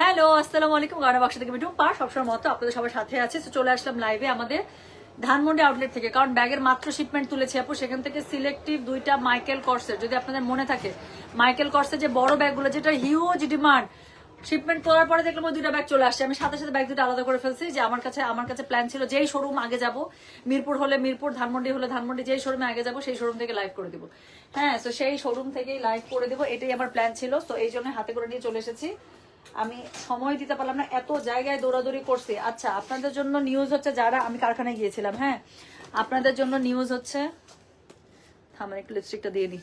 Hello, আসসালামু আলাইকুম গানা বাক্স থেকে মিঠু পা, সবসময় মতো আপনাদের সবার সাথে আছে। চলে আসলাম লাইভে আমাদের ধানমন্ডি আউটলেট থেকে। কারণ ব্যাগের মাত্র শিপমেন্ট তুলেছি আপু, সেখান থেকে সিলেক্টিভ দুইটা মাইকেল কর্সের যদি আপনাদের মনে থাকে মাইকেল কর্সের যে বড় ব্যাগগুলো, যেটা হিউজ ডিমান্ড শিপমেন্ট করার পরে দেখলাম ওই দুইটা ব্যাগ চলে আসছে। আমি সাথে সাথে ব্যাগ দুটো আলাদা করে ফেলছি। যে আমার কাছে আমার কাছে প্ল্যান ছিল যেই শোরুম আগে যাব, মিরপুর হলে মিরপুর, ধানমন্ডি হলে ধানমন্ডি, যেই শোরুমে আগে যাব, সেই শোরুম থেকে লাইভ করে দিব। হ্যাঁ তো সেই শোরুম থেকেই লাইভ করে দিব। এটাই আমার প্ল্যান ছিল। তো এই জন্য হাতে করে নিয়ে চলে এসেছি। আমি সময় দিতে পারলাম না, এত জায়গায় দৌড়াদৌড়ি করছি। আচ্ছা আপনাদের জন্য নিউজ হচ্ছে যারা, আমি কারখানায় গিয়েছিলাম হ্যাঁ? আপনাদের জন্য নিউজ হচ্ছে থামেন একটু লিপস্টিকটা দিয়ে দিই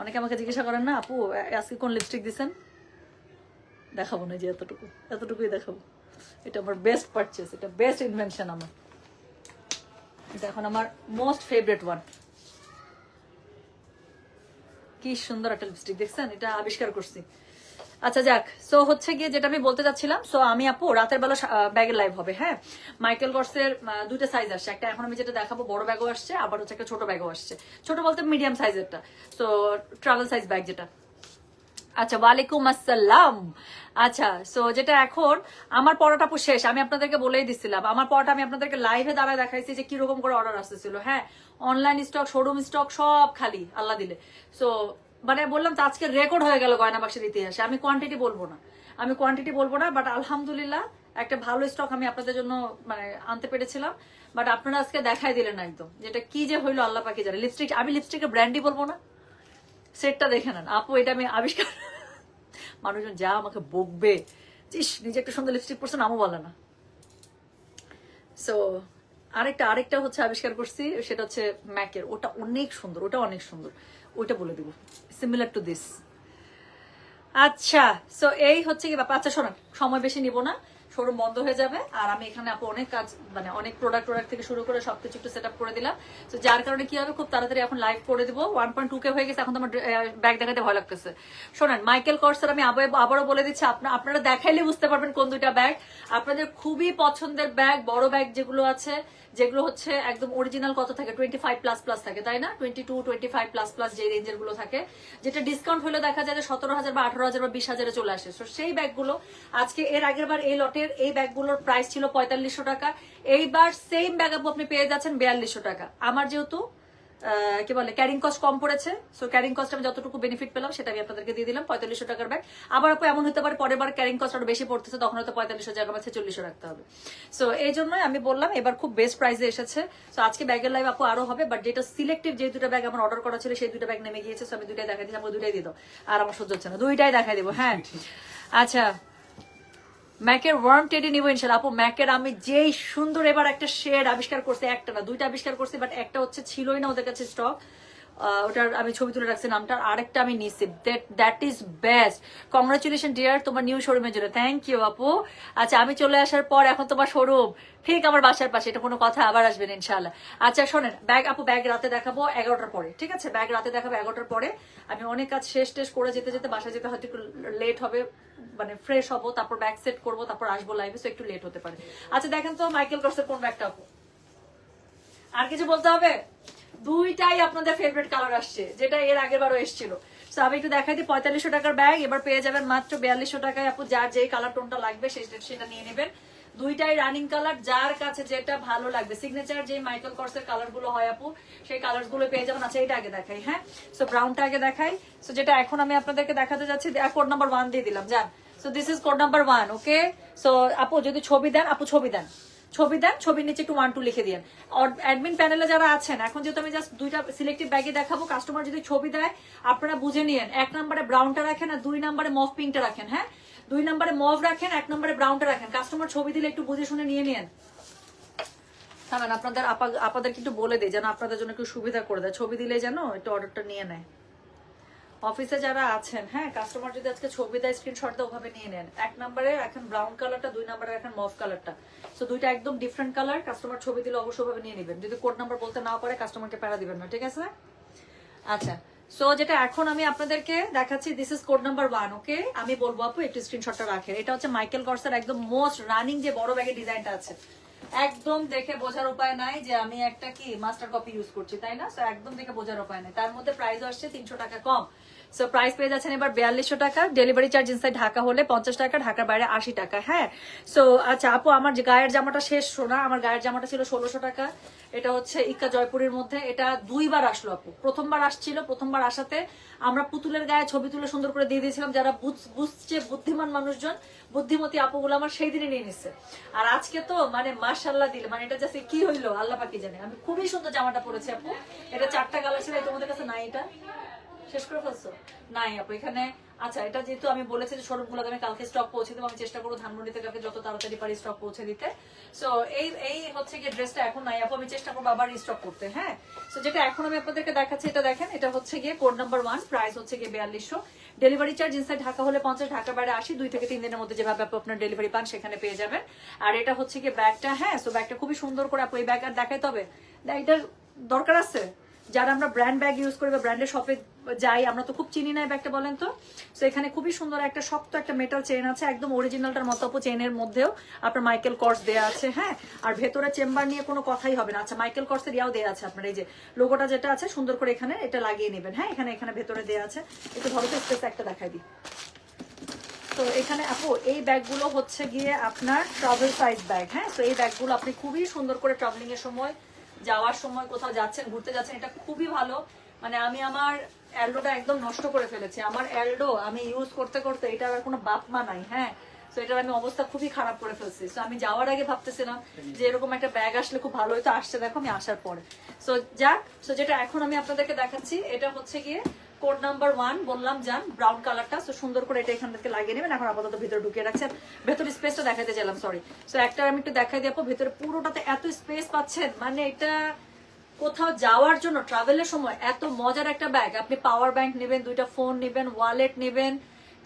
অনেকে আমাকে জিজ্ঞাসা করেন, না আপু আজকে কোন লিপস্টিক দিছেন? দেখাবো না যে এতটুকু, এতটুকুই দেখাবো। এটা আমার বেস্ট পারচেস এটা বেস্ট ইনভেনশন আমার। এটা এখন আমার মোস্ট ফেভারেট ওয়ান কি সুন্দর একটা লিপস্টিক দেখছেন? এটা আবিষ্কার করছি। আচ্ছা যাক। সো হচ্ছে গিয়ে যেটা আমি বলতে চাচ্ছিলাম সো আমি আপু রাতের বেলা ব্যাগের লাইভ হবে হ্যাঁ? মাইকেল কর্সের আহ, দুইটা সাইজ আসছে। একটা এখন আমি যেটা দেখাবো বড় ব্যাগও আসছে আবার হচ্ছে একটা ছোট ব্যাগও আসছে। ছোট বলতে মিডিয়াম সাইজেরটা সো ট্রাভেল সাইজ ব্যাগ যেটা। আচ্ছা ওয়ালাইকুম আসসালাম। আচ্ছা সো যেটা এখন আমার পড়াটা শেষ। আমি আপনাদেরকে বলেই দিছিলাম আমার পড়াটা আমি আপনাদেরকে লাইভে দাঁড়ায় দেখাইছি যে কীরকম করে অর্ডার আসতেছিল হ্যাঁ? অনলাইন স্টক শোরুম স্টক সব খালি আল্লাহ দিলে। সো মানে বললাম তো আজকে রেকর্ড হয়ে গেল গয়না বাক্সের ইতিহাসে। আমি কোয়ান্টিটি বলব না। আমি কোয়ান্টিটি বলব না বাট আলহামদুলিল্লাহ একটা ভালো স্টক আমি আপনাদের জন্য মানে আনতে পেরেছিলাম। বাট আপনারা আজকে দেখাই দিলেন একদম যেটা কি যে হইল আল্লাহ পাকি জানে। লিপস্টিক আমি লিপস্টিকের ব্র্যান্ডই বলব না। সেটটা দেখে নেন। আপু, এটা আমি আবিষ্কার মানুষজন যা আমাকে বকবে। ইস, নিজে একটা সুন্দর লিপস্টিক পরছে নামও বলে না। সো আরেকটা আরেকটা হচ্ছে আবিষ্কার করছি, সেটা হচ্ছে ম্যাকের। ওটা অনেক সুন্দর, ওটা অনেক সুন্দর। ওইটা বলে দেবো। সিমিলার টু দিস আচ্ছা সো এই হচ্ছে কি ব্যাপার? আচ্ছা শোনান, সময় বেশি নিব না। শোরুম বন্ধ হয়ে যাবে। আর আমি এখানে আপু অনেক কাজ মানে অনেক প্রোডাক্ট প্রোডাক্ট থেকে শুরু করে সবকিছু একটু সেট করে দিলাম। তো যার কারণে কি হবে, খুব তাড়াতাড়ি এখন লাইভ করে দিব। ওয়ান পয়েন্ট টু কে হয়ে গেছে, এখন তো আমার ব্যাগ দেখাতে ভয় লাগতেছে। শোনেন মাইকেল কর্সার আমি আবার আবারও বলে দিচ্ছি আপনার আপনারা দেখাইলে বুঝতে পারবেন কোন দুইটা ব্যাগ আপনাদের খুবই পছন্দের ব্যাগ বড় ব্যাগ যেগুলো আছে যেগুলো হচ্ছে একদম অরিজিনাল কত থাকে? টোয়েন্টি ফাইভ প্লাস প্লাস থাকে, তাই না? Twenty two twenty five plus plus যে রেঞ্জেরগুলো থাকে। যেটা ডিসকাউন্ট হলে দেখা যায় যে সতেরো হাজার বা আঠারো হাজার বা বিশ হাজারে চলে আসে। তো সেই ব্যাগগুলো আজকে এর আগের বার এই লটের এই ব্যাগগুলোর প্রাইস ছিল পঁয়তাল্লিশশো টাকা। এইবার সেম ব্যাগ আপু আপনি পেয়ে যাচ্ছেন বিয়াল্লিশশো টাকা। আমার যেহেতু কি বলে ক্যারিং কস্ট কম পড়েছে। সো ক্যারিং কস্ট আমি যতটুকু বেনিফিট পেলাম সেটা আমি আপনাদেরকে দিয়ে দিলাম পঁয়তাল্লিশশো টাকার ব্যাগ আবার এমন হতে পারে পরের বার ক্যারিং কস্ট আরও বেশি পড়তেছে তখন হয়তো পঁয়তাল্লিশশো জায়গা বা ছেচল্লিশশো রাখতে হবে। সো এই জন্যই আমি বললাম এবার খুব বেস্ট প্রাইসে এসেছে। সো আজকে ব্যাগের লাইভ আপু আরও হবে বাট যেটা সিলেক্টিভ যে দুটো ব্যাগ আমার অর্ডার করা ছিল সেই দুটো ব্যাগ নেমে গিয়েছে। সো আমি দুইটাই দেখাই দিলাম দুইটাই দিয়ে দাও। আর আমার সহ্য হচ্ছে না দুইটাই দেখাই দেবো হ্যাঁ। আচ্ছা ম্যাকের ওয়ার্ম টেডি নিব ইনশাল্লাহ। আপু, ম্যাকের আমি যেই সুন্দর এবার একটা শেড আবিষ্কার করছে, একটা না, দুইটা আবিষ্কার করছি বাট একটা হচ্ছে ছিলই না ওদের কাছে স্টক ওটার আমি ছবি তুলে রাখছি, নামটা আরেকটা আমি নিছি that is best congratulation dear তোমার নিউ শোরুমের জন্য। থ্যাংক ইউ আপু। আচ্ছা আমি চলে আসার পর এখন তোমার শোরুম ঠিক আমার বাসার পাশে, এটা কোনো কথা আবার আসবেন ইনশাল্লাহ আচ্ছা শোনেন ব্যাগ আপু ব্যাগ রাতে দেখাবো এগারোটার পরে, ঠিক আছে? ব্যাগ রাতে দেখাবো এগারোটার পরে। আমি অনেক কাজ শেষ টেস করে যেতে যেতে বাসা যেতে হয়তো একটু লেট হবে মানে ফ্রেশ হব, তারপর ব্যাগ সেট করব, তারপর আসব লাইভে একটু লেট হতে পারে। আচ্ছা দেখেন তো মাইকেল কর্সের কোন ব্যাগটা আপু? আর কিছু বলতে হবে? দুইটাই আপনাদের ফেভারিট কালার আসছে, যেটা এর আগের বারও এসেছিল। সো আমি একটু দেখাই দিই, পঁয়তাল্লিশশো টাকার ব্যাগ এবার পেয়ে যাবেন মাত্র বিয়াল্লিশশো টাকায় আপু, যার যেই কালার টোনটা লাগবে সেটা নিয়ে নেবেন। দুইটাই রানিং কালার যার কাছে যেটা ভালো লাগবে। সিগনেচার যে মাইকেল কর্সের কালারগুলো হয় আপু, সেই কালারগুলো পেয়ে যাবেন। আচ্ছা এটা আগে দেখাই হ্যাঁ? সো ব্রাউনটা আগে দেখাই। সো যেটা এখন আমি আপনাদেরকে দেখাতে যাচ্ছি কোড নাম্বার ওয়ান দিয়ে দিলাম, যান। So this is code number one okay so আপু, যদি ছবি দেন, আপু, ছবি দেন। ছবি দেন, ছবির নিচে একটু ওয়ান টু লিখে দিন অ্যাডমিন প্যানেলে যারা আছেন, এখন যেহেতু আমি জাস্ট দুইটা সিলেক্টিভ ব্যাগে দেখাবো কাস্টমার যদি ছবি দেয়, আপনারা বুঝে নিন এক নম্বরে ব্রাউনটা রাখেন আর দুই নম্বরে মফ পিঙ্কটা রাখেন হ্যাঁ? দুই নম্বরে মভ রাখেন, এক নম্বরে ব্রাউনটা রাখেন। কাস্টমার ছবি দিলে একটু বুঝে শুনে নিয়ে নিন থামেন, আপনাদের আপা আপাদেরকে একটু বলে দিই, যেন আপনাদের জন্য একটু সুবিধা করে দেয়। ছবি দিলে যেন একটু অর্ডারটা নিয়ে নেয়। অফিসে যারা আছেন হ্যাঁ কাস্টমার যদি আজকে ছবি দেয় স্ক্রিনশট দেয়, ওভাবে নিয়ে নেন। এক নম্বরে এখন ব্রাউন কালারটা দুই নম্বরে এখন মফ কালারটা সো দুইটা একদম ডিফারেন্ট কালার কাস্টমার ছবি দিলে অবশ্যই ভাবে নিয়ে নেবেন। যদি কোড নাম্বার বলতে না পারে কাস্টমারকে প্যারা দিবেন না, ঠিক আছে? আচ্ছা সো যেটা এখন আমি আপনাদেরকে দেখাচ্ছি this is code number one okay আমি বলব আপু, একটু স্ক্রিনশটটা রাখেন। এটা হচ্ছে মাইকেল কর্সের একদম মোস্ট রানিং যে বড় ব্যাগের ডিজাইনটা আছে। একদম দেখে বোঝার উপায় নাই যে আমি একটা কি মাস্টার কপি ইউজ করছি, তাই না? একদম দেখে বোঝার উপায় নাই। তার মধ্যে প্রাইস আসছে তিনশো টাকা কম। সো প্রাইস পেয়ে যাচ্ছেন এবার বিয়াল্লিশশো টাকা। ডেলিভারি চার্জ ইনসাইড ঢাকা হলে পঞ্চাশ টাকা, ঢাকার বাইরে আশি টাকা হ্যাঁ? সো আচ্ছা আপু, আমার গায়ের জামাটা শেষ শোনা আমার গায়ের জামাটা ছিল ষোলোশো টাকা। এটা হচ্ছে ইক্কা জয়পুরের মধ্যে। এটা দুইবার আসলো আপু। প্রথমবার আসছিল, প্রথমবার আসাতে আমরা পুতুলের গায়ে ছবি তুলে সুন্দর করে দিয়ে দিয়েছিলাম। যারা বুঝ- বুঝছে, বুদ্ধিমান মানুষজন, বুদ্ধিমতী আপুগুলো আমার সেই দিনে নিয়ে নিচ্ছে আর আজকে তো মানে মাশাল্লাহ দিল। মানে এটা জাস্ট কি হইল? আল্লাহ পাকি জানে। আমি খুবই সুন্দর জামাটা পরেছি আপু। এটা চারটা কালার ছিল তোমাদের কাছে নাই এটা? শেষ করে ফেলছো? নাই আপু, এখানে আচ্ছা এটা যেহেতু আমি বলেছি যে শোরুম গুলোতে আমি কালকে স্টক পৌঁছে দেবো, আমি চেষ্টা করব ধানমন্ডি থেকে যত তাড়াতাড়ি পারি স্টক পৌঁছে দিতে। সো এই এই হচ্ছে গিয়ে ড্রেসটা এখন নাই আপু, আমি চেষ্টা করব আবার স্টক করতে হ্যাঁ? সো যেটা এখন আমি আপনাদেরকে দেখাচ্ছি, এটা দেখেন, এটা হচ্ছে গিয়ে কোড নাম্বার ওয়ান প্রাইস হচ্ছে গিয়ে বিয়াল্লিশশো। ডেলিভারি চার্জ ইনসাইড ঢাকা হলে পঞ্চাশ ঢাকা বাইরে আসি দুই থেকে তিন দিনের মধ্যে যেভাবে আপু আপনার ডেলিভারি পান, সেখানে পেয়ে যাবেন। আর এটা হচ্ছে গিয়ে ব্যাগটা হ্যাঁ? সো ব্যাগটা খুবই সুন্দর করে আপু এই ব্যাগ আর দেখাইতে হবে। এটার দরকার আছে? যারা আমরা ব্র্যান্ড ব্যাগ ইউজ করি বা ব্র্যান্ডের শপে যাই, আমরা তো খুব চিনি না ব্যাগটা, বলেন তো। তো এখানে খুবই সুন্দর একটা শক্ত একটা মেটাল চেন আছে, একদম অরিজিনালটার মতো চেনের মধ্যেও আপনার মাইকেল কর্স দেয়া আছে হ্যাঁ? আর ভেতরে চেম্বার নিয়ে কোনো কথাই হবে না। আচ্ছা মাইকেল কর্সের ইয়াও দেয়া আছে আপনার, এই যে লোগোটা যেটা আছে, সুন্দর করে এখানে এটা লাগিয়ে নেবেন হ্যাঁ? এখানে এখানে ভেতরে দেয়া আছে। একটু ধরো তো স্পেস একটা দেখাই দিই। তো এখানে আপু, এই ব্যাগগুলো হচ্ছে গিয়ে আপনার ট্রাভেল সাইজ ব্যাগ হ্যাঁ? তো এই ব্যাগগুলো আপনি খুবই সুন্দর করে ট্রাভেলিং এর সময়, যাওয়ার সময় কোথাও যাচ্ছেন, ঘুরতে যাচ্ছেন, এটা খুবই ভালো। মানে আমি আমার অ্যালডোটা একদম নষ্ট করে ফেলেছি। আমার অ্যালডো আমি ইউজ করতে করতে এটা আর কোনো বাপ মা নাই হ্যাঁ? তো এটার আমি অবস্থা খুবই খারাপ করে ফেলছি। তো আমি যাওয়ার আগে ভাবতেছিলাম যে এরকম একটা ব্যাগ আসলে খুব ভালো হতো আসছে, দেখো আমি আসার পরে। সো যাক সো যেটা এখন আমি আপনাদেরকে দেখাচ্ছি, এটা হচ্ছে গিয়ে কোড নাম্বার ওয়ান বললাম যান ব্রাউন কালারটা তো সুন্দর করে এটা এখান থেকে লাগিয়ে নেবেন। এখন আপাতত ভিতরে ঢুকিয়ে রাখছেন। ভেতরে স্পেসটা দেখাতে চাইলাম সরি সো একটা আমি একটু দেখাই দেবো, ভেতরে পুরোটাতে এত স্পেস পাচ্ছেন মানে এটা কোথাও যাওয়ার জন্য ট্রাভেলের সময় এত মজার একটা ব্যাগ আপনি পাওয়ার ব্যাংক নেবেন, দুইটা ফোন নেবেন ওয়ালেট নেবেন,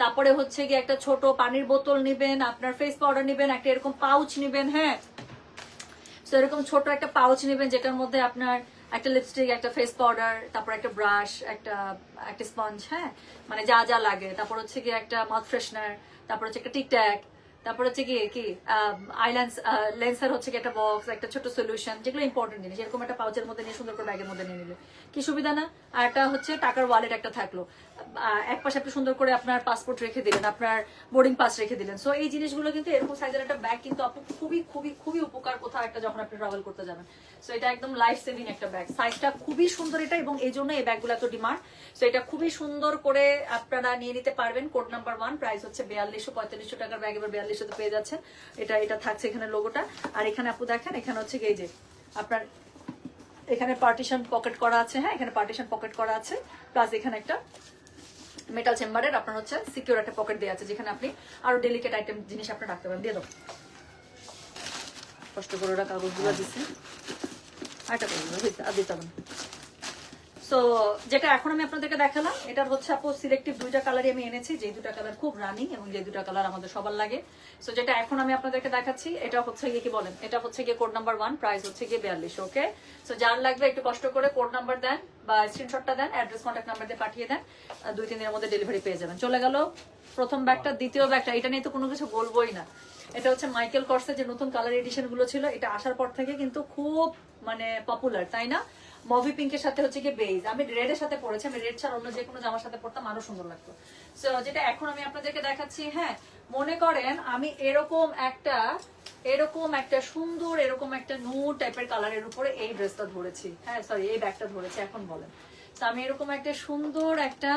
তারপরে হচ্ছে গিয়ে একটা ছোট পানির বোতল নেবেন, আপনার ফেস পাউডার নেবেন, একটা এরকম পাউচ নেবেন হ্যাঁ? তো এরকম ছোট একটা পাউচ নেবেন, যেটার মধ্যে আপনার একটা লিপস্টিক একটা ফেস পাউডার তারপর একটা ব্রাশ একটা একটা স্পঞ্জ হ্যাঁ? মানে যা যা লাগে। তারপর হচ্ছে গিয়ে একটা মাউথ ফ্রেশনার তারপর হচ্ছে একটা টিকট্যাক তারপর হচ্ছে কি কি আইল্যান্স লেন্সার হচ্ছে কি একটা বক্স একটা ছোট সলিউশন যেগুলো ইম্পর্টেন্ট জিনিস। এরকম একটা পাউচের মধ্যে নিয়ে সুন্দর করে ব্যাগের মধ্যে নিয়ে নিলে। কি সুবিধা না? আর একটা হচ্ছে টাকার ওয়ালেট একটা থাকল। এক পাশে আপনি সুন্দর করে আপনার পাসপোর্ট রেখে দিলেন, আপনার বোর্ডিং পাস রেখে দিলেন। সো এই জিনিসগুলো কিন্তু এরকম সাইজের একটা ব্যাগ কিন্তু আপু খুবই খুবই খুবই উপকার কোথাও একটা যখন আপনি ট্রাভেল করতে যাবেন। সো এটা একদম লাইফ সেভিং একটা ব্যাগ সাইজটা খুবই সুন্দর এটা এবং এই জন্য এই ব্যাগগুলো এত ডিমান্ড সো এটা খুবই সুন্দর করে আপনারা নিয়ে নিতে পারবেন। কোড নাম্বার ওয়ান প্রাইস হচ্ছে বিয়াল্লিশশো পঁয়তাল্লিশশো টাকার ব্যাগ এবার বিয়াল্লিশশো পেয়ে যাচ্ছেন। এটা এটা থাকছে এখানে লোগোটা আর এখানে আপু দেখেন, এখানে হচ্ছে এই যে আপনার এখানে পার্টিশন পকেট করা আছে হ্যাঁ এখানে পার্টিশন পকেট করা আছে প্লাস এখানে একটা মেটাল চেম্বারের আপনার হচ্ছে সিকিউর একটা পকেট দেওয়া আছে, যেখানে আপনি আরও ডেলিকেট আইটেম জিনিস আপনি রাখতে পারেন। দিয়ে দাও। কষ্ট করে ওরা কাগজগুলো দিচ্ছে আর দিতে হবে সো যেটা এখন আমি আপনাদেরকে দেখালাম এটার হচ্ছে আপু সিলেক্টিভ দুইটা কালারই আমি এনেছি যে দুটা কালার খুব রানিং এবং যে দুটা কালার আমাদের সবার লাগে। সো যেটা এখন আমি আপনাদেরকে দেখাচ্ছি এটা হচ্ছে গিয়ে কি বলেন? এটা হচ্ছে গিয়ে কোড নাম্বার ওয়ান প্রাইস হচ্ছে গিয়ে বিয়াল্লিশ ওকে সো যার লাগবে একটু কষ্ট করে কোড নাম্বার দেন বা স্ক্রিনশটটা দেন অ্যাড্রেস কন্ট্যাক্ট নাম্বার দিয়ে পাঠিয়ে দেন আর দুই তিন দিনের মধ্যে ডেলিভারি পেয়ে যাবেন। চলে গেল প্রথম ব্যাগটা দ্বিতীয় ব্যাগটা এটা নিয়ে তো কোনো কিছু বলবোই না। এটা হচ্ছে মাইকেল কর্সের যে নতুন কালার এডিশনগুলো ছিল এটা আসার পর থেকে কিন্তু খুব মানে পপুলার তাই না? মভি পিঙ্কের সাথে হচ্ছে গিয়ে বেজ আমি রেডের সাথে পড়েছি আমি রেড ছাড়া অন্য যে কোনো জামার সাথে পড়তাম আরও সুন্দর লাগতো। সো যেটা এখন আমি আপনাদেরকে দেখাচ্ছি হ্যাঁ মনে করেন আমি এরকম একটা এরকম একটা সুন্দর, এরকম একটা নু টাইপের কালারের উপরে এই ড্রেসটা ধরেছি। হ্যাঁ সরি এই ব্যাগটা ধরেছি, এখন বলেন। আমি এরকম একটা সুন্দর একটা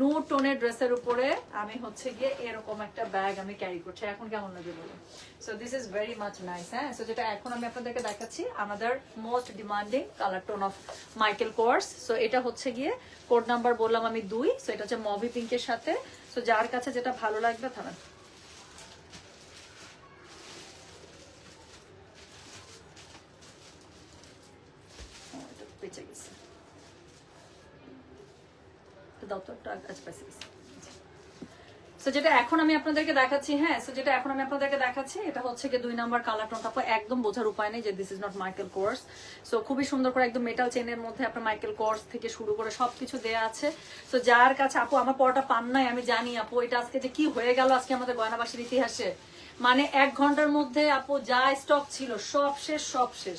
নু টোনের ড্রেসের উপরে আমি হচ্ছে গিয়ে এরকম একটা ব্যাগ আমি ক্যারি করছি। এখন কেমন লাগে বলুন so this is very much nice হ্যাঁ? সো যেটা এখন আমি আপনাদেরকে দেখাচ্ছি, আমাদের most demanding colour tone of Michael Kors so এটা হচ্ছে গিয়ে কোড নাম্বার বললাম আমি দুই। সো এটা হচ্ছে মভি পিঙ্কের সাথে। সো যার কাছে যেটা ভালো লাগবে, থামেন ও, এটা বেঁচে গেছে তো একটা আচ্ছা সো যেটা এখন আমি আপনাদেরকে দেখাচ্ছি হ্যাঁ সো যেটা এখন আমি আপনাদেরকে দেখাচ্ছি, এটা হচ্ছে দুই নাম্বার কালার টোনটা আপু একদম বোঝার উপায় নেই যে this is not Michael Kors so খুবই সুন্দর করে একদম মেটাল চেনের মধ্যে আপনার মাইকেল কোর্স থেকে শুরু করে সবকিছু দেয়া আছে। সো যার কাছে, আপু, আমার পড়াটা পান নাই, আমি জানি, আপু, এটা আজকে যে কি হয়ে গেল আজকে আমাদের গয়নাবাসীর ইতিহাসে। মানে এক ঘণ্টার মধ্যে, আপু, যা স্টক ছিল, সব শেষ সব শেষ।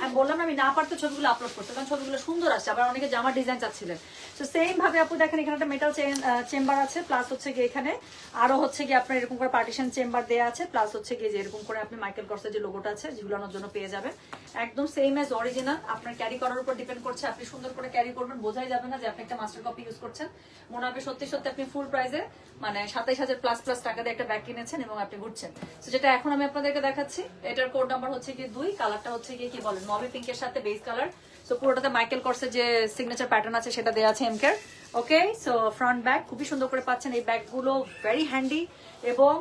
আমি বললাম আমি না পারতে ছবিগুলো আপলোড করতে, কারণ ছবিগুলো সুন্দর আসছে, আবার অনেকে জামার ডিজাইন চাচ্ছিলেন। তো সেম ভাবে আপু দেখেন, এখানে একটা মেটাল চেম্বার আছে প্লাস হচ্ছে গিয়ে এখানে আরও হচ্ছে গিয়ে আপনার এরকম করে পার্টিশন চেম্বার দেওয়া আছে প্লাস হচ্ছে গিয়ে যে এরকম করে আপনি মাইকেল কর্সের যে লোগোটা আছে ঝুলানোর জন্য পেয়ে যাবেন। একদম সেম এজ অরিজিনাল আপনার ক্যারি করার উপর ডিপেন্ড করছে, আপনি সুন্দর করে ক্যারি করবেন, বোঝাই যাবে না যে আপনি একটা মাস্টার কপি ইউজ করছেন। মনে হবে সত্যি সত্যি আপনি ফুল প্রাইসে মানে সাতাইশ হাজার প্লাস প্লাস টাকা দিয়ে একটা ব্যাগ কিনেছেন এবং আপনি ঘুরছেন। তো যেটা এখন আমি আপনাদেরকে দেখাচ্ছি, এটার কোড নাম্বার হচ্ছে গিয়ে দুই কালারটা হচ্ছে গিয়ে কি বলেন নভি পিঙ্কের সাথে বেস কালার সো পুরোটাতে মাইকেল কর্সের যে সিগনেচার প্যাটার্ন আছে, সেটা দেওয়া আছে এমকের ওকে সো ফ্রন্ট ব্যাগ খুবই সুন্দর করে পাচ্ছেন। এই ব্যাগগুলো ভেরি হ্যান্ডি এবং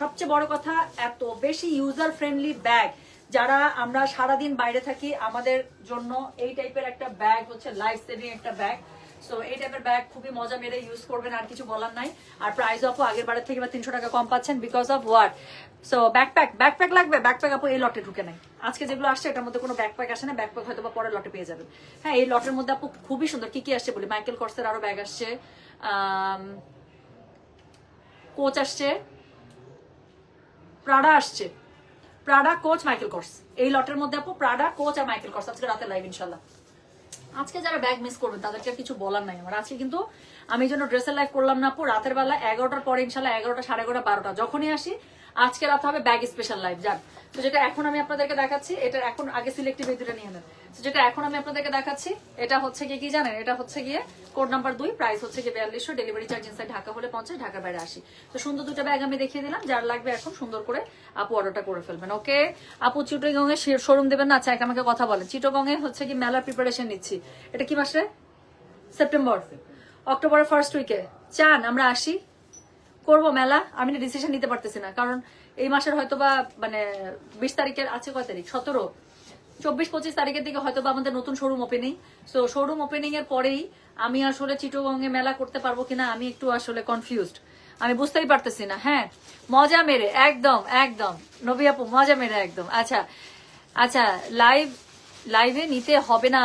সবচেয়ে বড় কথা, এত বেশি ইউজার ফ্রেন্ডলি ব্যাগ যারা আমরা সারাদিন বাইরে থাকি, আমাদের জন্য এই টাইপের একটা ব্যাগ হচ্ছে লাইফ সেভিং একটা ব্যাগ সো এই টাইপের ব্যাগ খুবই মজা মেরে ইউজ করবেন, আর কিছু বলার নাই। আর প্রাইস আপু আগের বারের থেকে বা তিনশো টাকা কম পাচ্ছেন because of what so backpack backpack লাগবে? ব্যাকপ্যাক আপু এই লটে ঢুকে নাই। আজকে যেগুলো আসছে, এটার মধ্যে কোনো ব্যাকপ্যাক আসে না। ব্যাকপ্যাক হয়তো বা পরের লটে পেয়ে যাবেন। হ্যাঁ এই লটের মধ্যে আপু খুবই সুন্দর। কি কি আসছে বলি? মাইকেল কর্সের আরও ব্যাগ আসছে। কোচ আসছে। প্রাডা আসছে। প্রাডা কোচ মাইকেল কর্স এই লটের মধ্যে আপু প্রাডা কোচ আর মাইকেল কর্স আজকে রাতে লাইভ ইনশাল্লাহ। আজকে যারা ব্যাগ মিস করবে, তাদেরকে আর কিছু বলার নাই আমার। আজকে কিন্তু আমি যেন ড্রেসের লাইভ করলাম না রাতের বেলা এগারোটার পরে ইনশাল্লাহ এগারোটা, সাড়ে এগারোটা, বারোটা, যখনই আসি আজকে রাতে হবে ব্যাগ স্পেশাল লাইভ যান তো যেটা এখন আমি আপনাদেরকে দেখাচ্ছি এটা এখন আগে সিলেক্টিভ এই দুটো নিয়ে নেন। যেটা এখন আমি আপনাদেরকে দেখাচ্ছি এটা হচ্ছে গিয়ে কি জানেন? এটা হচ্ছে গিয়ে কোড নাম্বার দুই প্রাইস হচ্ছে গিয়ে বিয়াল্লিশশো ডেলিভারি চার্জ ইনসাইড ঢাকা হলে পঞ্চাশ ঢাকার বাইরে আসি তো সুন্দর দুটো ব্যাগ আমি দেখিয়ে দিলাম যার লাগবে এখন সুন্দর করে আপু অর্ডারটা করে ফেলবেন ওকে? আপু চিটগং এ শোরুম দেবেন না? আচ্ছা এক আমাকে কথা বলেন। চিটগং এ হচ্ছে কি মেলার প্রিপারেশন নিচ্ছি। এটা কি মাসে? সেপ্টেম্বর অক্টোবরের ফার্স্ট উইকে চান আমরা আসি। করব মেলা, আমি না ডিসিশন নিতে পারতেছি না। কারণ এই মাসের হয়তো বা মানে বিশ তারিখের আছে কয় তারিখ? সতেরো। চব্বিশ, পঁচিশ তারিখের দিকে হয়তো বা আমাদের নতুন showroom opening so showroom opening এর পরেই আমি আসলে চিটোগঙ্গে মেলা করতে পারব কিনা, আমি একটু আসলে কনফিউজড আমি বুঝতেই পারতেছি না। হ্যাঁ মজা মেরে, একদম একদম। নবী আপু, মজা মেরে, একদম। আচ্ছা আচ্ছা লাইভ লাইভে নিতে হবে না।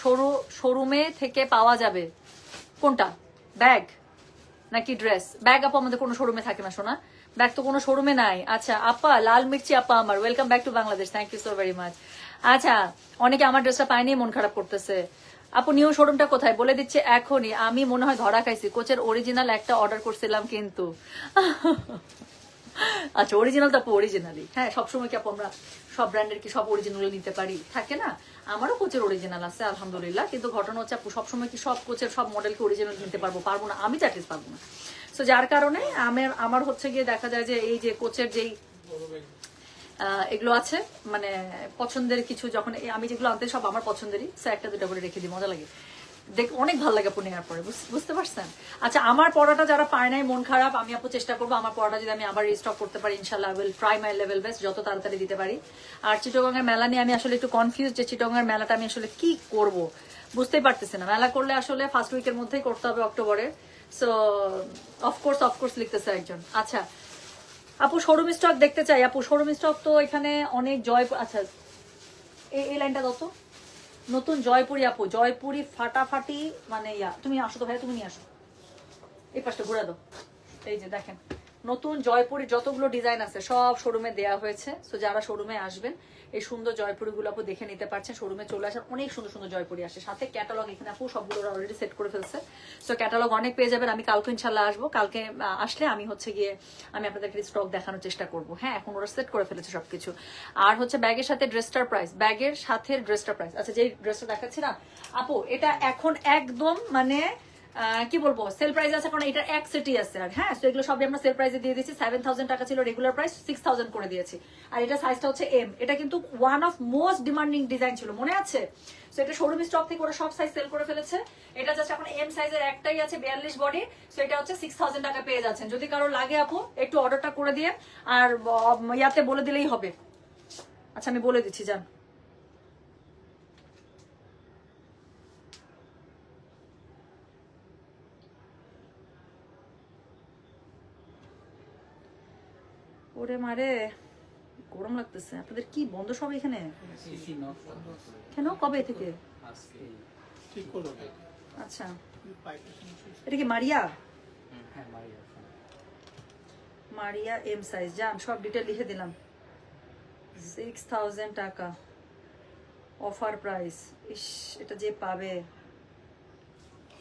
শোরু শোরুমে থেকে পাওয়া যাবে। কোনটা? ব্যাগ। নাকি ড্রেস ব্যাগ আপা আমাদের কোনো শোরুমে থাকে না শোনা ব্যাগ তো কোনো শোরুমে নাই। আচ্ছা আপা, লাল মির্চি আপা আমার। Welcome back to Bangladesh thank you so very much আচ্ছা অনেকে আমার ড্রেসটা পায়নি, মন খারাপ করতেছে। আপু নিউ শোরুমটা কোথায়? বলে দিচ্ছে এখনই। আমি মনে হয় ধরা খাইছি। কোচের অরিজিনাল একটা অর্ডার করছিলাম কিন্তু। আচ্ছা অরিজিনাল তো আপু অরিজিনালি হ্যাঁ। সবসময় কি আপু আমরা সব ব্র্যান্ডের কি সব অরিজিনাল নিতে পারি? থাকে না? আমারও কোচের অরিজিনাল আছে আলহামদুলিল্লাহ। কিন্তু ঘটনা হচ্ছে আপু সবসময় কি সব কোচের সব মডেলকে অরিজিনাল নিতে পারব? পারব না। আমি চাটিস পারব না। সো যার কারণে আমার আমার হচ্ছে গিয়ে দেখা যায় যে এই যে কোচের যেই এগুলো আছে মানে পছন্দের কিছু যখন আমি যেগুলো আনতে সব আমার পছন্দেরই সো একটা দুটো করে রেখে দিই মজা লাগে। দেখ, অনেক ভালো লাগে আপু নেওয়ার পরে বুঝতে পারছেন? আচ্ছা আমার পড়াটা যারা পায় নাই, মন খারাপ, আমি আপু চেষ্টা করব আমার পড়াটা যদি আমি আবার রিস্টক করতে পারি, ইনশাল্লাহ will try my level best যত তাড়াতাড়ি দিতে পারি। আর চিটগঙ্গের মেলা নিয়ে আমি আসলে একটু কনফিউজ যে চিটগঙ্গের মেলাটা আমি আসলে কি করব? বুঝতেই পারতেছি না। মেলা করলে আসলে ফার্স্ট উইকের মধ্যেই করতে হবে অক্টোবরে সো অফকোর্স অফকোর্স লিখতেছে একজন। আচ্ছা আপু শোরুম স্টক দেখতে চাই। আপু শোরুম স্টক তো এখানে অনেক জয় আচ্ছা এই লাইনটা দত নতুন জয়পুরি আপু, জয়পুরি ফাটাফাটি মানে ইয়া। তুমি আসো তো ভাই তুমি নিয়ে আসো। এই পাশটা ঘুরে দাও। এই যে দেখেন নতুন জয়পুরি যতগুলো ডিজাইন আছে, সব শোরুমে দেয়া হয়েছে। সো যারা শোরুমে আসবেন, এই সুন্দর জয়পুরিগুলো আপু দেখে নিতে পারছেন। শোরুমে চলে আসার অনেক সুন্দর সুন্দর জয়পুরি আসে। সাথে ক্যাটালগ এখানে আপু সবগুলো অলরেডি সেট করে ফেলছে। সো ক্যাটালগ অনেক পেয়ে যাবেন। আমি কালকে ইনশাল্লাহ আসব। কালকে আসলে আমি হচ্ছে গিয়ে, আমি আপনাদেরকে স্টক দেখানোর চেষ্টা করব। হ্যাঁ এখন ওরা সেট করে ফেলেছে সবকিছু। আর হচ্ছে ব্যাগের সাথে ড্রেসটার প্রাইস ব্যাগের সাথে ড্রেসটার প্রাইস আচ্ছা যেই ড্রেসটা দেখাচ্ছি না, আপু, এটা এখন একদম মানে কি বলব? সেল প্রাইস আছে কারণ এটা এক সেটই আছে আর হ্যাঁ? তো এগুলো সবই আমরা সেল প্রাইসে দিয়ে দিয়েছি। সেভেন থাউজেন্ড টাকা ছিল রেগুলার প্রাইস সিক্স থাউজেন্ড করে দিয়েছি। আর এটা সাইজটা হচ্ছে এম এটা কিন্তু one of most demanding design ছিল, মনে আছে? তো এটা শোরুম স্টক থেকে ওরা সব সাইজ সেল করে ফেলেছে। এটা জাস্ট এখন এম সাইজের একটাই আছে, বিয়াল্লিশ বডি তো এটা হচ্ছে সিক্স থাউজেন্ড টাকা পেয়ে যাচ্ছেন। যদি কারও লাগে আপু, একটু অর্ডারটা করে দিয়ে। আর ইয়াতে বলে দিলেই হবে। আচ্ছা আমি বলে দিচ্ছি, যান। ওরে মারে। গরম লাগতেছে। আপনাদের কি বন্ধ সব এখানে? কেন? কবে থেকে? আচ্ছা। এটা কি মারিয়া? হ্যাঁ মারিয়া মারিয়া এম সাইজ। যান সব ডিটেল লিখে দিলাম। সিক্স থাউজেন্ড টাকা। অফার প্রাইস ইস এটা যে পাবে।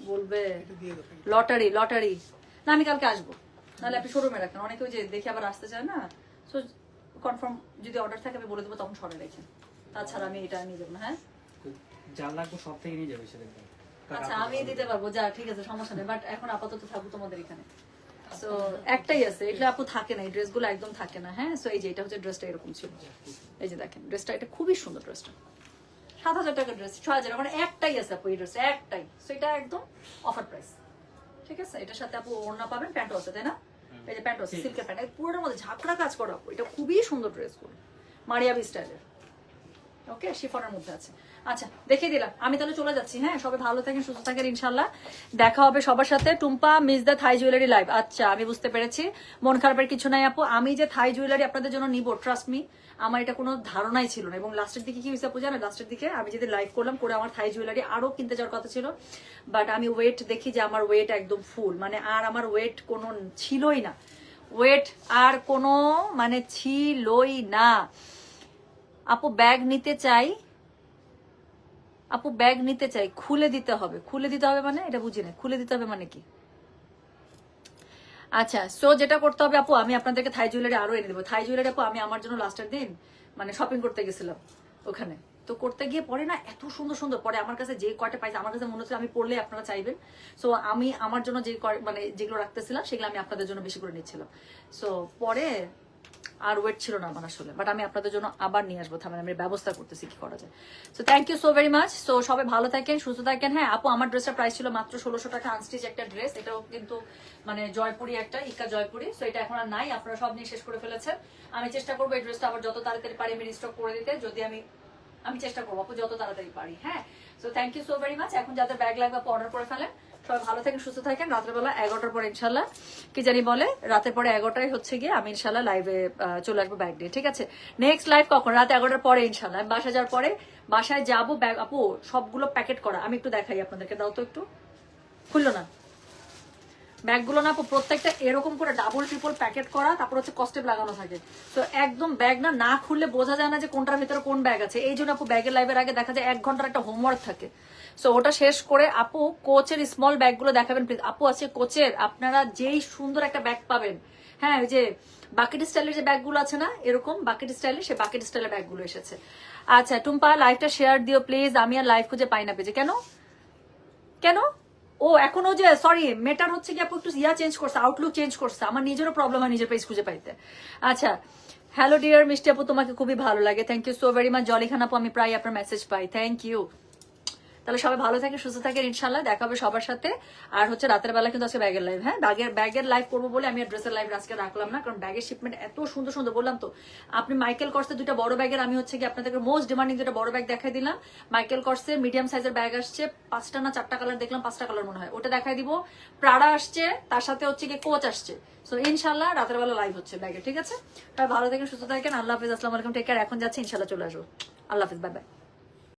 বলবে। Lottery lottery. না আমি কালকে আসব। নাহলে আপনি শোরুমে রাখেন। অনেকে ওই যে দেখে আবার আসতে চায় না। সো কনফার্ম যদি অর্ডার থাকে আমি বলে দেবো তখন সরে রেখেন তাছাড়া আমি এটা নিয়ে যাব না হ্যাঁ? যা লাগবে সব থেকে নিয়ে যাবে সেটা আচ্ছা আমি দিতে পারব। যা ঠিক আছে সমস্যা নেই। বাট এখন আপাতত থাকব তোমাদের এখানে। সো একটাই আছে। এটা আপু থাকে না এই ড্রেসগুলো একদম থাকে না হ্যাঁ? সো এই যে এটা হচ্ছে ড্রেসটা এরকম ছিল। এই যে দেখেন ড্রেসটা এটা খুবই সুন্দর ড্রেসটা সাত হাজার টাকার ড্রেস ছয় হাজার। মানে একটাই আছে আপু এই ড্রেস একটাই। সো এটা একদম অফার প্রাইস ঠিক আছে? এটার সাথে আপু ওড়না পাবেন প্যান্টও আছে তাই না? এই যে প্যান্ট আছে। সিল্কের প্যান্ট পুরোটার মধ্যে ঝাঁকড়া কাজ করা এটা খুবই সুন্দর ড্রেসগুলো মারিয়াবি স্টাইলের। ওকে শিফনের মধ্যে আছে। আচ্ছা দেখিয়ে দিলাম। আমি তাহলে চলে যাচ্ছি হ্যাঁ? সবাই ভালো থাকেন, সুস্থ থাকেন ইনশাল্লাহ দেখা হবে সবার সাথে। Tumpa, miss the Thai jewellery live. আচ্ছা আমি বুঝতে পেরেছি। মন খারাপের কিছু নাই, আপু। আমি যে থাই জুয়েলারি আপনাদের জন্য নিব ট্রাস্ট মি আমার এটা কোনো ধারণাই ছিল না। এবং লাস্টের দিকে কি হয়েছে, আপু, জানেন? লাস্টের দিকে আমি যদি লাইভ করলাম, করে আমার থাই জুয়েলারি আরও কিনতে যাওয়ার কথা ছিল। বাট আমি ওয়েট দেখি যে আমার ওয়েট একদম ফুল মানে আর আমার ওয়েট কোনো ছিলই না। ওয়েট আর কোনো মানে ছিলই না। আপু ব্যাগ নিতে চাই। আপু ব্যাগ নিতে চাই, খুলে দিতে হবে। খুলে দিতে হবে মানে? এটা বুঝি না। খুলে দিতে হবে মানে কি? আচ্ছা সো যেটা করতে হবে আপু, আমি আপনাদেরকে থাই জুয়েলারি আরও এনে দেবো। থাই জুয়েলারি আপু, আমি আমার জন্য লাস্টের দিন মানে শপিং করতে গেছিলাম ওখানে। তো করতে গিয়ে পরে না এত সুন্দর সুন্দর, পরে আমার কাছে যে কয়টা পাইছে, আমার কাছে মনে হচ্ছে আমি পড়লে আপনারা চাইবেন। সো আমি আমার জন্য যে মানে যেগুলো রাখতেছিলাম, সেগুলো আমি আপনাদের জন্য বেশি করে নিচ্ছিলাম। সো পরে আর ওয়েট ছিল না আমার আসলে বাট আমি আপনাদের জন্য আবার নিয়ে আসব, থামেন, আমি ব্যবস্থা করতেছি কি করা যায়। So thank you so very much so সবাই ভালো থাকেন, সুস্থ থাকেন। হ্যাঁ আপু, আমার ড্রেসটা প্রাইস ছিল মাত্র ষোলোশো টাকা আনস্টিচ একটা ড্রেস এটাও কিন্তু মানে জয়পুরি একটা, ইকা জয়পুরি। সো এটা এখন আর নাই, আপনারা সব নিয়ে শেষ করে ফেলেছেন। আমি চেষ্টা করব এই ড্রেসটা আবার যত তাড়াতাড়ি পারি আমি রিস্টক করে দিতে, যদি আমি আমি চেষ্টা করব, আপু, যত তাড়াতাড়ি পারি। হ্যাঁ so thank you so very much এখন যাদের ব্যাগ লাগবে আপু অর্ডার করে ফেলেন। সবাই ভালো থাকেন, সুস্থ থাকেন। রাত্রেবেলা এগারোটার পর ইনশাল্লাহ কি জানি বলে, রাতের পরে এগারোটায় হচ্ছে গিয়ে আমি ইনশাল্লাহ লাইভে চলে আসব ব্যাগ নিয়ে, ঠিক আছে? নেক্সট লাইভ কখন? রাত এগারোটার পরে ইনশাল্লাহ আমি বাসায় যাওয়ার পরে বাসায় যাব ব্যাগ আপু, সবগুলো প্যাকেট করা। আমি একটু দেখাই আপনাদেরকে, দাও তো একটু। খুললো না? ব্যাগগুলো না প্রত্যেকটা এরকম করে ডাবল ট্রিপল প্যাকেট করা, তারপর হচ্ছে কস্টেপ লাগানো থাকে। তো একদম ব্যাগ না না খুললে বোঝা যায় না যে কোনটার ভিতরে কোন ব্যাগ আছে। এই জন্য আপু ব্যাগের লাইভের আগে দেখা যায় এক ঘণ্টার একটা হোমওয়ার্ক থাকে। সো ওটা শেষ করে আপু কোচের স্মল ব্যাগগুলো দেখাবেন প্লিজ আপু আছে কোচের আপনারা যেই সুন্দর একটা ব্যাগ পাবেন হ্যাঁ ওই যে বাকেট স্টাইলের যে ব্যাগগুলো আছে না, এরকম বাকেট স্টাইলে সে বাকেট স্টাইলের ব্যাগগুলো এসেছে। আচ্ছা টুম্পা লাইভটা শেয়ার দিও প্লিজ আমি আর লাইভ খুঁজে পাই না পেজে। কেন? কেন? ও এখনও যে সরি মেটার হচ্ছে কি আপু একটু ইয়া চেঞ্জ করছে আউটলুক চেঞ্জ করছে, আমার নিজেরও প্রবলেম হয় নিজের পেজ খুঁজে পাইতে। আচ্ছা হ্যালো ডিয়ার মিষ্টি আপু, তোমাকে খুবই ভালো লাগে thank you so very much Jolly Khan আপু, আমি প্রায় আপনার মেসেজ পাই থ্যাংক ইউ তাহলে সবাই ভালো থাকে সুস্থ থাকেন ইনশাল্লাহ দেখা হবে সবার সাথে। আর হচ্ছে রাতের বেলা কিন্তু আজকে ব্যাগের লাইভ হ্যাঁ? ব্যাগের ব্যাগের লাইভ করব বলে আমি ড্রেসের লাইভ আজকে রাখলাম না, কারণ ব্যাগের শিপমেন্ট এত সুন্দর সুন্দর বললাম তো। আপনি মাইকেল কর্সের দুইটা বড় ব্যাগের আমি হচ্ছে কি আপনাদেরকে মোস্ট ডিমান্ডিং দুটা বড় ব্যাগ দেখাই দিলাম। মাইকেল কর্সের মিডিয়াম সাইজের ব্যাগ আসছে, পাঁচটা না চারটা কালার দেখলাম, পাঁচটা কালার মনে হয়। ওটা দেখাই দিব। প্রাড়া আসছে, তার সাথে হচ্ছে কি কোচ আসছে। সো ইনশাল্লাহ রাতের বেলা লাইভ হচ্ছে ব্যাগে ঠিক আছে? ভালো থাকেন, সুস্থ থাকেন। আল্লাহ হাফিজ, আসসালামু আলাইকুম টেক কেয়ার এখন যাচ্ছে ইনশাল্লাহ চলে আসব। আল্লাহ হাফিজ বাই বাই